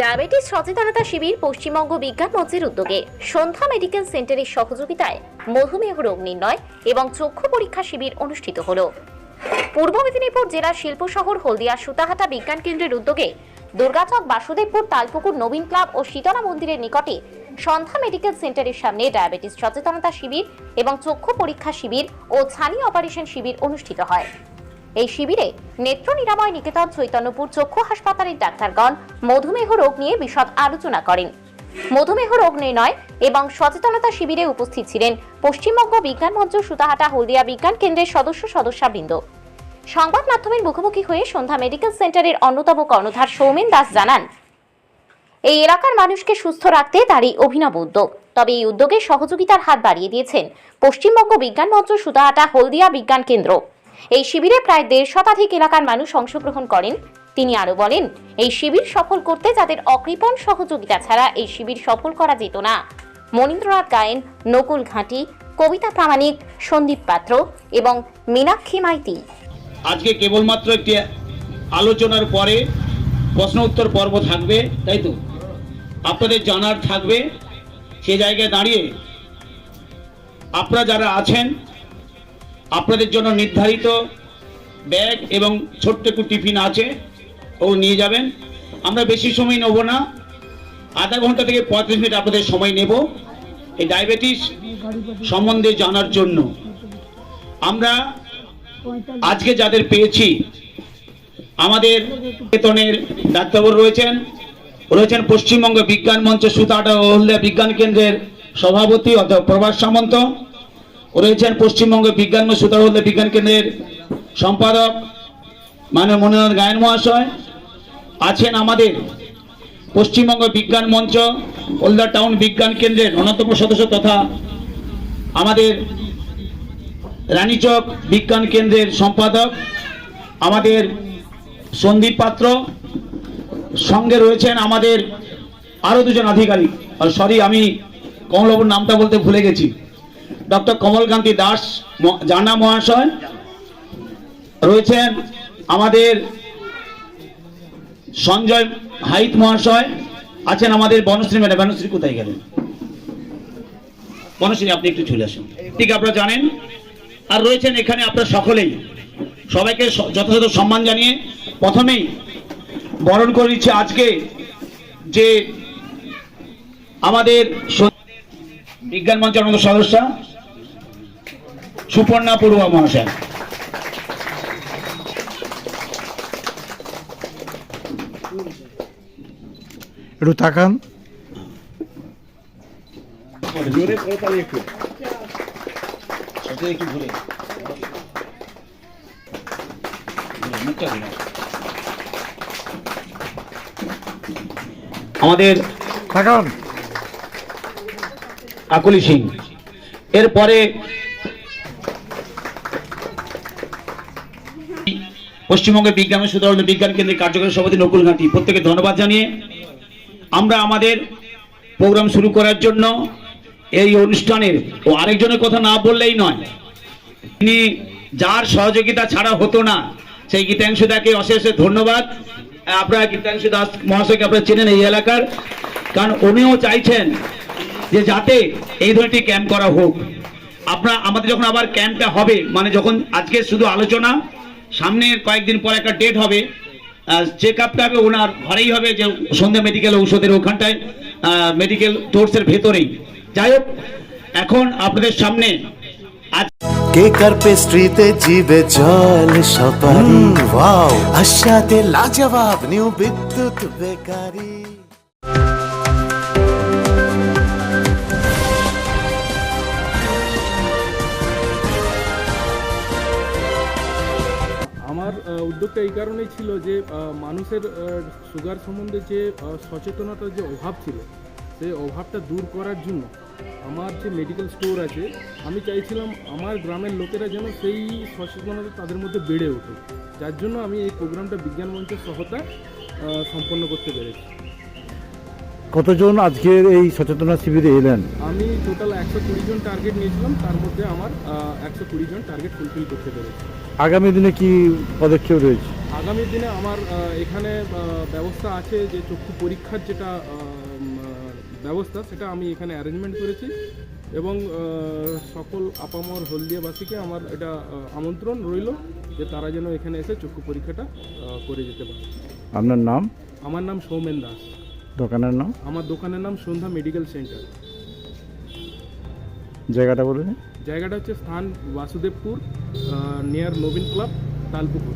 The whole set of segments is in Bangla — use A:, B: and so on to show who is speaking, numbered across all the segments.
A: ডায়াবেটিস, সচেতনতা শিবির, পশ্চিমবঙ্গ বিজ্ঞান মঞ্চের উদ্যোগে সন্ধ্যা মেডিকেল সেন্টারের সহযোগিতায় মধুমেহ রোগ নির্ণয় এবং চক্ষু পরীক্ষা শিবির অনুষ্ঠিত হল। পূর্ব মেদিনীপুর জেলার শিল্প শহর, হলদিয়া সুতাহাটা বিজ্ঞান কেন্দ্রের উদ্যোগে দুর্গাচক বাসুদেবপুর, তালপুকুর নবীন ক্লাব ও শীতলা মন্দিরের নিকটে সন্ধ্যা মেডিকেল সেন্টারের সামনে ডায়াবেটিস সচেতনতা শিবির এবং চক্ষু পরীক্ষা শিবির ও ছানি অপারেশন শিবির অনুষ্ঠিত হয়। এই শিবিরে নেত্র নিরাময় নিকেতন চৈতন্যপুর চক্ষু হাসপাতালের ডাক্তারগণ মধুমেহ রোগ নিয়ে বিশদ আলোচনা করেন। মধুমেহ রোগ নির্ণয় এবং সচেতনতা শিবিরে উপস্থিত ছিলেন পশ্চিমবঙ্গ বিজ্ঞান মঞ্চ সুতাহাটা হলদিয়া বিজ্ঞান কেন্দ্রের সদস্য সদস্যবৃন্দ। সংবাদ মাধ্যমের মুখোমুখি হয়ে সন্ধ্যা মেডিকেল সেন্টারের অন্যতম কর্ণধার সৌমেন দাস জানান, এই এলাকার মানুষকে সুস্থ রাখতে তারই অভিনব উদ্যোগ। তবে এই উদ্যোগে সহযোগিতার হাত বাড়িয়ে দিয়েছেন পশ্চিমবঙ্গ বিজ্ঞান মঞ্চ সুতাহাটা হলদিয়া বিজ্ঞান কেন্দ্র। এই শিবিরে প্রায় দেড় শতাধিক এলাকার মানুষ অংশগ্রহণ করেন। তিনি আরও বলেন, এই শিবির সফল করতে যাদের অকৃপণ সহযোগিতা ছাড়া এই শিবির সফল করা যেত না। মনীন্দ্রনাথ গায়েন, নকুল ঘাঁটি, কবিতা প্রামাণিক, সন্দীপ পাত্র এবং মীনাক্ষী মাইতি।
B: আজকে কেবলমাত্র একটি আলোচনার পরে প্রশ্ন উত্তর পর্ব থাকবে, তাই তো? আপনাদের জানার থাকবে, সে জায়গায় দাঁড়িয়ে আপনারা যারা আছেন আপনাদের জন্য নির্ধারিত ব্যাগ এবং ছোট্ট একটু টিফিন আছে, ও নিয়ে যাবেন। আমরা বেশি সময় নেব না। আধা ঘণ্টা থেকে পঁয়ত্রিশ মিনিট আপনাদের সময় নেব এই ডায়াবেটিস সম্বন্ধে জানার জন্য। আমরা আজকে যাদের পেয়েছি, আমাদের বেতনের ডাক্তারবাবু রয়েছেন রয়েছেন পশ্চিমবঙ্গ বিজ্ঞান মঞ্চ সুতাটা হলদিয়া বিজ্ঞান কেন্দ্রের সভাপতি অর্থাৎ প্রভাস সামন্ত। রয়েছেন পশ্চিমবঙ্গ বিজ্ঞান সুতাটা হলদিয়া বিজ্ঞান কেন্দ্রের সম্পাদক মানে মনোনয়ন গায়ন মহাশয়। আছেন আমাদের পশ্চিমবঙ্গ বিজ্ঞান মঞ্চ হলদিয়া টাউন বিজ্ঞান কেন্দ্রের অন্যতম সদস্য তথা আমাদের রানীচক বিজ্ঞান কেন্দ্রের সম্পাদক আমাদের সন্দীপ পাত্র। সঙ্গে রয়েছেন আমাদের আরও দুজন আধিকারিক। সরি, আমি কমলবাবুর নামটা বলতে ভুলে গেছি। ডক্টর কমলকান্তি দাস জানা মহাশয়। রয়েছেন আমাদের সঞ্জয় হাইত মহাশয়। আছেন আমাদের বনশ্রী ম্যাডাম। বনশ্রী, কোথায় গেলেন? বনশ্রী, আপনি একটু চলে আসুন। ঠিক আপনারা জানেন। আর রয়েছেন এখানে আপনারা সকলেই। সবাইকে যথাযথ সম্মান জানিয়ে প্রথমেই বরণ করে নিচ্ছে আজকে যে আমাদের বিজ্ঞান মঞ্চের সদস্য সুপর্ণা পড়ুয়া মহাশয়। ঘুরে আমাদের কাকলি সিং। এরপরে পশ্চিমবঙ্গের বিজ্ঞান ও বিজ্ঞান কেন্দ্রের কার্যকরী সভাপতি নকুল ঘাঁটি। প্রত্যেকে ধন্যবাদ জানিয়ে আমরা আমাদের প্রোগ্রাম শুরু করার জন্য এই অনুষ্ঠানের ও আরেকজনের কথা না বললেই নয়। তিনি যার সহযোগিতা ছাড়া হতো না, সেই গীতাংশু দাকে অশেষ ধন্যবাদ। আপনারা গীতাংশু দাস মহাশয়কে আপনারা চেনেন এই এলাকার, কারণ উনিও চাইছেন যে যাতে এই ধরনের ক্যাম্প করা হোক। আপনারা, আমাদের যখন আবার ক্যাম্পটা হবে মানে যখন আজকে শুধু আলোচনা সামনে কয়েকদিন পর একটা ডেট হবে। চেক আপটা হবে ওনার ঘরেই হবে যে সন্ধ্যা মেডিকেল ঔষধের ওখানটায় মেডিকেল কোর্সের ভেতরেই। যাই হোক এখন আপনাদের সামনে আজ
C: কেকার পেস্ট্রিতে জিবে জল সপারি? ওয়াও। আশাতে লাজবাব নিউ বিদ্যুৎ বেকারি।
D: উদ্যোগটা এই কারণেই ছিল যে মানুষের সুগার সম্বন্ধে যে সচেতনতার যে অভাব ছিল সেই অভাবটা দূর করার জন্য আমার যে মেডিকেল স্টোর আছে, আমি চাইছিলাম আমার গ্রামের লোকেরা যেন সেই সচেতনতা তাদের মধ্যে বেড়ে ওঠে যার জন্য আমি এই প্রোগ্রামটা বিজ্ঞান মঞ্চের সহতা সম্পন্ন করতে পেরেছি।
E: কতজন আজকের এই সচেতনতা শিবিরে এলেন?
D: আমি টোটাল একশো কুড়ি জন টার্গেট নিয়েছিলাম তার মধ্যে আমার একশো কুড়ি জন টার্গেট ফুলফিল করতে পেরেছি।
E: আগামী দিনে কি পদক্ষেপ রয়েছে?
D: আগামী দিনে আমার এখানে ব্যবস্থা আছে যে চক্ষু পরীক্ষার যেটা ব্যবস্থা সেটা আমি এখানে অ্যারেঞ্জমেন্ট করেছি। এবং সকল আপামর হলদিয়াবাসীকে আমার এটা আমন্ত্রণ রইল যে তারা যেন এখানে এসে চক্ষু পরীক্ষাটা করে যেতে পারে।
E: আপনার নাম?
D: আমার নাম সৌমেন দাস।
E: দোকানের নাম
D: আমার দোকানের নাম সন্ধ্যা মেডিকেল সেন্টার
E: জায়গাটা বলুন
D: জায়গাটা হচ্ছে স্থান Basudebpur near Nabin club Talpukur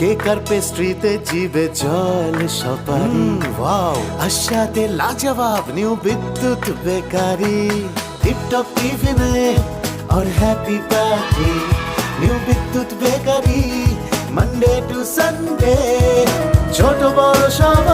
C: cake আর পেস্ট্রিতে জিবে জল সপারি ওয়াও আশাতে লাজবাব নিউ বিদ্যুৎ বেকারি টিপটপ টিফিনে और happy party new Bidyut bakery Monday to Sunday ছোট বড় সবার